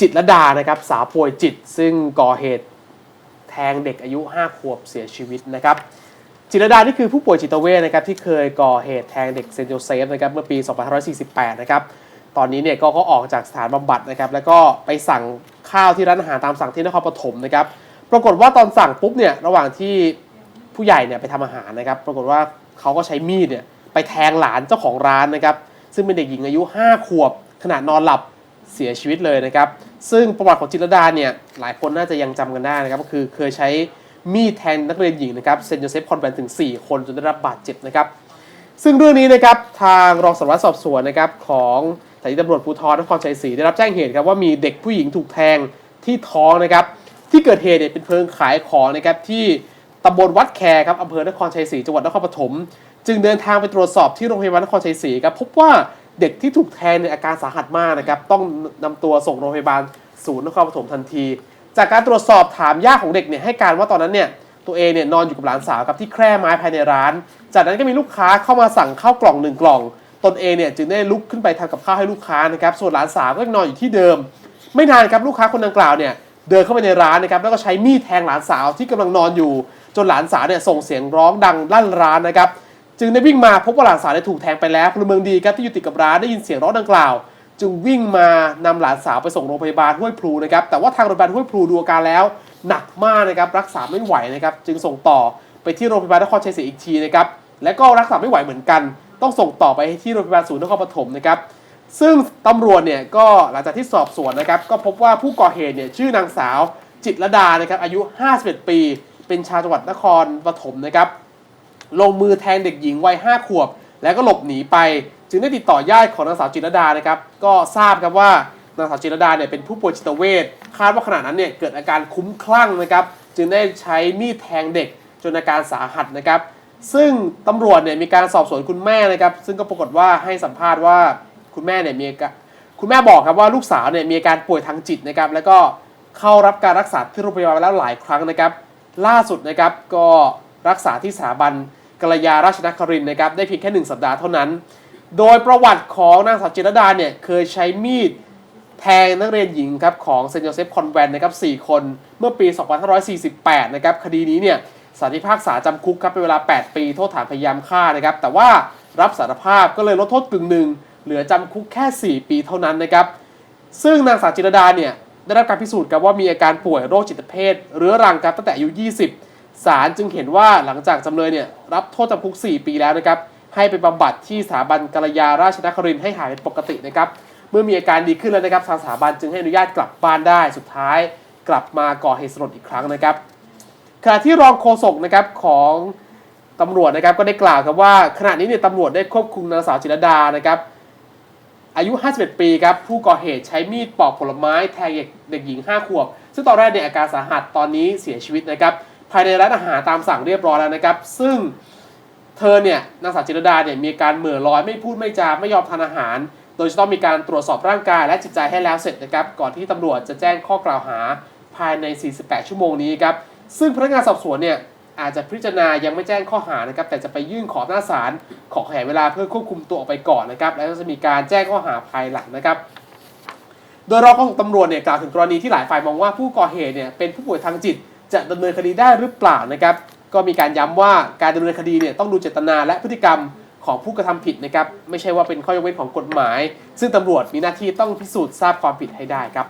จิตรดานะครับสาวป่วยจิตซึ่งก่อเหตุแทงเด็กอายุ 5 ขวบเสียชีวิตนะครับจิตรดานี่คือผู้ป่วยจิตเวชนะครับที่เคยก่อเหตุแทงเด็กเซนโจเซฟนะครับเมื่อปี 2548 นะครับตอนนี้เนี่ยก็เขาออกจากสถานบำบัดนะครับแล้วก็ไปสั่งข้าวที่ร้านอาหารตามสั่งที่นครปฐมนะครับปรากฏว่าตอนสั่งปุ๊บเนี่ยระหว่างที่ผู้ใหญ่เนี่ยไปทำอาหารนะครับปรากฏว่าเขาก็ใช้มีดเนี่ยไปแทงหลานเจ้าของร้านนะครับซึ่งเป็นเด็กหญิงอายุ 5 ขวบขณะนอนหลับ เสียชีวิตเลยนะครับ ซึ่งประวัติของจิตรดาเนี่ยหลายคนน่าจะยังจำกันได้นะครับก็คือเคยใช้มีดแทงนักเรียนหญิงนะครับเซนโจเซฟคอนแวนถึง 4 คนจนได้รับบาดเจ็บนะครับ ซึ่งเรื่องนี้นะครับทางรองสารวัตรสอบสวนนะครับของสถานีตำรวจภูธรนครชัยศรีได้รับแจ้งเหตุครับว่ามีเด็กผู้หญิงถูกแทงที่ท้องนะครับ ที่เกิดเหตุเนี่ยเป็นเพลิงขายของนะครับที่ตำบลวัดแคร์ครับอำเภอนครชัยศรีจังหวัดนครปฐมจึงเดินทางไปตรวจสอบที่โรงพยาบาลนครชัยศรีครับพบว่า เด็กที่ถูกแทงในอาการสาหัสมากนะครับ ต้องนำตัวส่งโรงพยาบาลศูนย์นครปฐมทันที จากการตรวจสอบถามย่าของเด็กเนี่ยให้การว่าตอนนั้นเนี่ยตัวเองเนี่ยนอนอยู่กับหลานสาวครับที่แคร่ไม้ภายในร้าน จากนั้นก็มีลูกค้าเข้ามาสั่งข้าวกล่องหนึ่งกล่อง ตนเองเนี่ยจึงได้ลุกขึ้นไปทำกับข้าวให้ลูกค้านะครับ ส่วนหลานสาวก็ยังนอนอยู่ที่เดิม ไม่นานครับลูกค้าคนดังกล่าวเนี่ยเดินเข้าไปในร้านนะครับแล้วก็ใช้มีดแทงหลานสาวที่กำลังนอนอยู่ จนหลานสาวเนี่ยส่งเสียงร้องดังลั่นร้านนะครับ จึงได้วิ่งมาพบว่าหลานสาวเนี่ยถูกแทงไปแล้วพลเมืองดีครับที่อยู่ติดกับร้านได้ยินเสียงร้องดังกล่าว จึงวิ่งมานำหลานสาวไปส่งโรงพยาบาลห้วยพลูนะครับแต่ว่าทางโรงพยาบาลห้วยพลูดูอาการแล้ว หนักมากนะครับรักษาไม่ไหวนะครับจึงส่งต่อไปที่โรงพยาบาลนครชัยศรีอีกทีนะครับและก็รักษาไม่ไหวเหมือนกัน ต้องส่งต่อไปที่โรงพยาบาลศูนย์นครปฐมนะครับซึ่งตำรวจเนี่ยก็หลังจากที่สอบสวนนะครับก็พบว่าผู้ก่อเหตุเนี่ยชื่อนางสาวจิตรดานะครับอายุ 51 ปี เป็นชาวจังหวัดนครปฐมนะครับ ลงมือแทงเด็กหญิงวัย5ขวบ แล้วก็หลบหนีไป จึงได้ติดต่อญาติของนางสาวจิตรดานะครับ ก็ทราบครับว่านางสาวจิตรดาเนี่ยเป็นผู้ป่วยจิตเวชคาดว่าขณะนั้นเนี่ยเกิดอาการคุ้มคลั่งนะครับ จึงได้ใช้มีดแทงเด็กจนอาการสาหัสนะครับ ซึ่งตำรวจเนี่ยมีการสอบสวนคุณแม่นะครับ ซึ่งก็ปรากฏว่าให้สัมภาษณ์ว่าคุณแม่เนี่ยมีคุณแม่บอกครับว่าลูกสาวเนี่ยมีอาการป่วยทางจิตนะครับ แล้วก็เข้ารับการรักษาที่โรงพยาบาลแล้วหลายครั้งนะครับ ล่าสุดนะครับก็รักษาที่สถาบัน กัลยาราชนครินนะครับได้เพียงแค่หนึ่งสัปดาห์เท่านั้น โดยประวัติของนางสาวจิรดาเนี่ยเคยใช้มีดแทงนักเรียนหญิงครับของเซนต์โจเซฟคอนแวนนะครับ4คนเมื่อปี 2548 นะครับคดีนี้เนี่ยสารพิพากษาจำคุกครับเป็นเวลา 8 ปีโทษฐานพยายามฆ่านะครับแต่ว่ารับสารภาพก็เลยลดโทษกึ่งหนึ่งเหลือจำคุกแค่ 4 ปีเท่านั้นนะครับซึ่งนางสาวจิรดาเนี่ยได้รับการพิสูจน์ครับว่ามีอาการป่วยโรคจิตเภทเรื้อรังครับตั้งแต่อายุ 20 ศาลจึงเห็นว่าหลังจากจำเลยเนี่ยรับโทษจำคุก 4 ปีแล้วนะครับ ให้ไปบำบัดที่สถาบันกัลยาราชนครินทร์ให้หายเป็นปกตินะครับ เมื่อมีอาการดีขึ้นแล้วนะครับ ทางสถาบันจึงให้อนุญาตกลับบ้านได้สุดท้าย กลับมาก่อเหตุสลดอีกครั้งนะครับขณะที่รองโฆษกนะครับของตำรวจนะครับก็ได้กล่าวครับว่าขณะนี้เนี่ยตำรวจได้ควบคุมนางสาวจิรดานะครับอายุ 51 ปีครับผู้ก่อเหตุใช้มีดปอกผลไม้แทงเด็กหญิง 5 ขวบ ซึ่งตอนแรกเนี่ยอาการสาหัสตอนนี้เสียชีวิตนะครับ ภายในร้านอาหารตามสั่งเรียบร้อยแล้วนะครับ ซึ่งเธอเนี่ยนางสาวจิรดาเนี่ยมีการเหม่อลอยไม่พูดไม่จาไม่ยอมทานอาหาร โดยจะต้องมีการตรวจสอบร่างกายและจิตใจให้แล้วเสร็จนะครับ ก่อนที่ตำรวจจะแจ้งข้อกล่าวหาภายใน 48 ชั่วโมงนี้ครับ ซึ่งพนักงานสอบสวนเนี่ยอาจจะพิจารณายังไม่แจ้งข้อหานะครับ แต่จะไปยื่นขอหน้าศาลขอขยายเวลาเพื่อควบคุมตัวออกไปก่อนนะครับ แล้วจะมีการแจ้งข้อหาภายหลังนะครับ โดยรองของตำรวจเนี่ยกล่าวถึงกรณีที่หลายฝ่ายมองว่าผู้ก่อเหตุเนี่ยเป็นผู้ป่วยทางจิต จะดำเนินคดีได้หรือเปล่านะครับ ก็มีการย้ำว่าการดำเนินคดีเนี่ยต้องดูเจตนาและพฤติกรรมของผู้กระทำผิดนะครับ ไม่ใช่ว่าเป็นข้อยกเว้นของกฎหมาย ซึ่งตำรวจมีหน้าที่ต้องพิสูจน์ทราบความผิดให้ได้ครับ